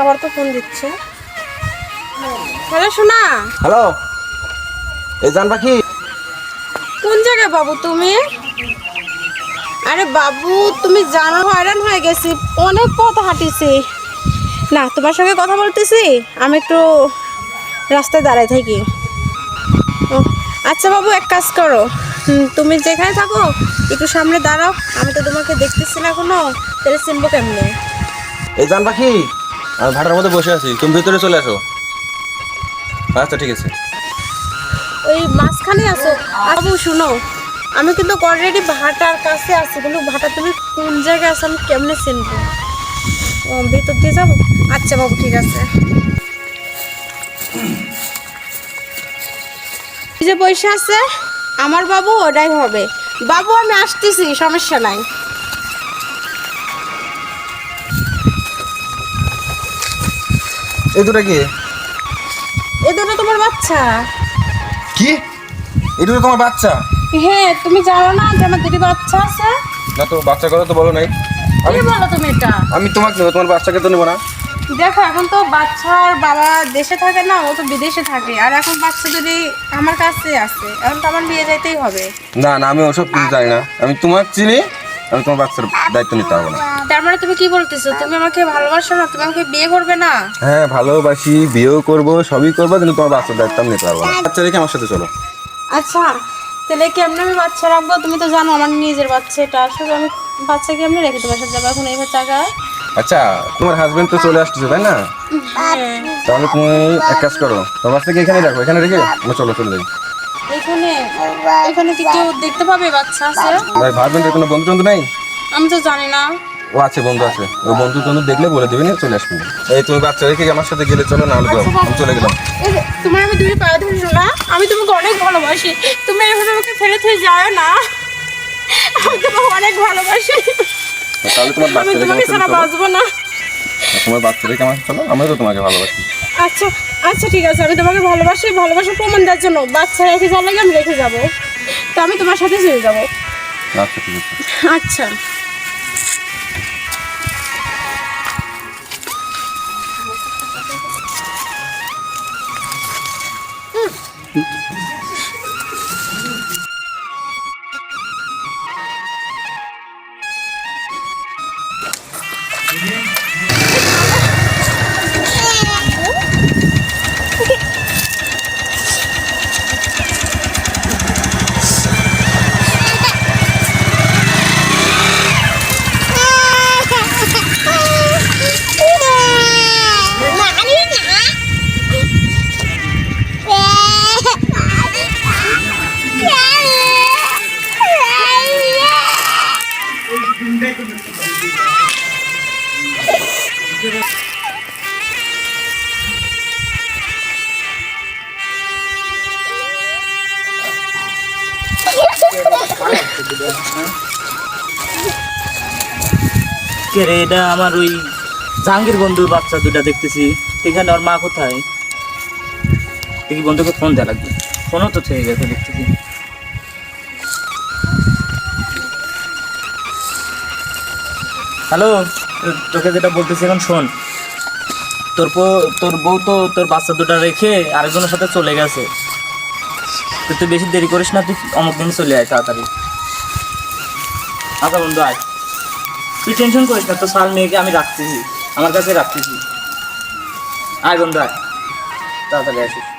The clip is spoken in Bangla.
আবার তো ফোন দিচ্ছে। হ্যালো শোনা হ্যালো। এই জান পাখি কোন জায়গায় বাবু তুমি? আরে বাবু তুমি জানা হয়রান হয়ে গেছি। অনেক পথ হাঁটিছি। না তোমার সঙ্গে কথা বলতেছি? আমি একটু রাস্তায় দাঁড়ায় থাকি। আচ্ছা বাবু এক কাজ করো। তুমি যেখানে থাকো একটু সামনে দাঁড়াও। আমি তো তোমাকে দেখতেছি না এখনও। তাহলে চিনবো কেমনে? এই জান পাখি আমি ভাটার মধ্যে বসে আছি। তুমি ভিতরে চলে আসো। আচ্ছা ঠিক আছে। ওই মাঝখানে আছো। বাবু শুনো আমি কিন্তু অলরেডি ভাটার কাছে আছি কিন্তু ভাটা তুমি কোন জায়গায় আছো আমি কেমনে চিনবো? ও ভিতর দিয়ে যাব? আচ্ছা বাবু ঠিক আছে। এই যে পয়সা আছে। আমার বাবু ওটাই হবে। বাবু আমি আসতেছি সমস্যা নাই। এই দুটা কি? এ দুটো তোমার বাচ্চা। কি? এই দুটো তোমার বাচ্চা? হ্যাঁ তুমি জানো না যে আমার দুটি বাচ্চা আছে? না তো বাচ্চার কথা তো বলো নাই। আমি কি বলো তুমি এটা? আমি তোমাকে নেব তোমার বাচ্চাকে তো নেব না। দেখো এখন তো বাচ্চার বাবা দেশে থাকে না ও তো বিদেশে থাকে। আর এখন বাচ্চা যদি আমার কাছে আসে এখন তো আমার বিয়ে যাইতেই হবে। না না আমি ওসব কিছু জানি না। আমি তোমার চিনি আমি তোমার বাচ্চার দায়িত্ব নিতে পারব না। তার মানে তুমি কি বলতেছো? তুমি আমাকে ভালোবাসো না তুমি আমাকে বিয়ে করবে না? হ্যাঁ ভালোবাসি বিয়েও করব সবই করব কিন্তু তোমার বাচ্চার দায়িত্ব আমি নিতে পারব না। বাচ্চা রেখে আমার সাথে চলো। আচ্ছা তাহলে কেমনে আমি বাচ্চা রাখব? তুমি তো জানো আমার নিজের বাচ্চা এটা আসলে আমি বাচ্চা কেমনে রেখে তোমার সাথে যাব। এখন এই জায়গায় আচ্ছা তোমার হাজবেন্ড তো চলে আসতেছে তাই না? তাহলে তুমি এক কাজ করো তোমার থেকে এখানে রাখো এখানে রেখে আমরা চলো চলে যাই। এখানে এখানে কি কেউ দেখতে পাবে বাচ্চা আছে? ভাই হাজবেন্ডের কোনো বন্ধু টন্ধু নাই? আমি তো জানি না। ও আছে বন্ধু আছে। ও বন্ধু টন্ধু দেখলে বলে দেবে না চলে আসবে। এই তুমি বাচ্চা রেখে আমার সাথে গেলে চলো না হলে আমি চলে গেলাম। তোমার আমি তুমি পায়ে ধরি না? আমি তোমাকে অনেক ভালোবাসি। তুমি এভাবে আমাকে ফেলে থেকে যাও না। আমি তোমাকে অনেক ভালোবাসি। তাহলে তোমার আমি তোমাকে আমার ছাড়া বাঁচবো না। তোমার বাচ্চা রেখে আমার চলো আমি তো তোমাকে ভালোবাসি। আচ্ছা আচ্ছা ঠিক আছে আমি তোমাকে ভালোবাসি ভালোবাসা প্রমাণ দেওয়ার জন্য বাচ্চা রেখে যাওয়ার লাগে আমি রেখে যাব। তো আমি তোমার সাথে চলে যাব। আচ্ছা ঠিক আছে। আচ্ছা। রে, এটা আমার ওই জাহাঙ্গীর বন্ধুর বাচ্চা দুটা দেখতেছি। এখানে ওর মা কোথায়? দেখি বন্ধুকে ফোন দেওয়া লাগবে। ফোনও তো থেকে গেছে দেখতেছি হ্যালো তোকে যেটা বলতেছি এখন শোন। তোর তোর বউ তো তোর বাচ্চা দুটা রেখে আরেকজনের সাথে চলে গেছে। তুই বেশি দেরি করিস না, তুই অমুক দিন চলে আয় তাড়াতাড়ি। আচ্ছা বন্ধু, আয়। তুই টেনশন করিস না তো সাল মেয়েকে আমি রাখতেছি, আমার কাছে রাখতেছি। আয় বন্ধু, আয়। তাড়াতাড়ি আসিস।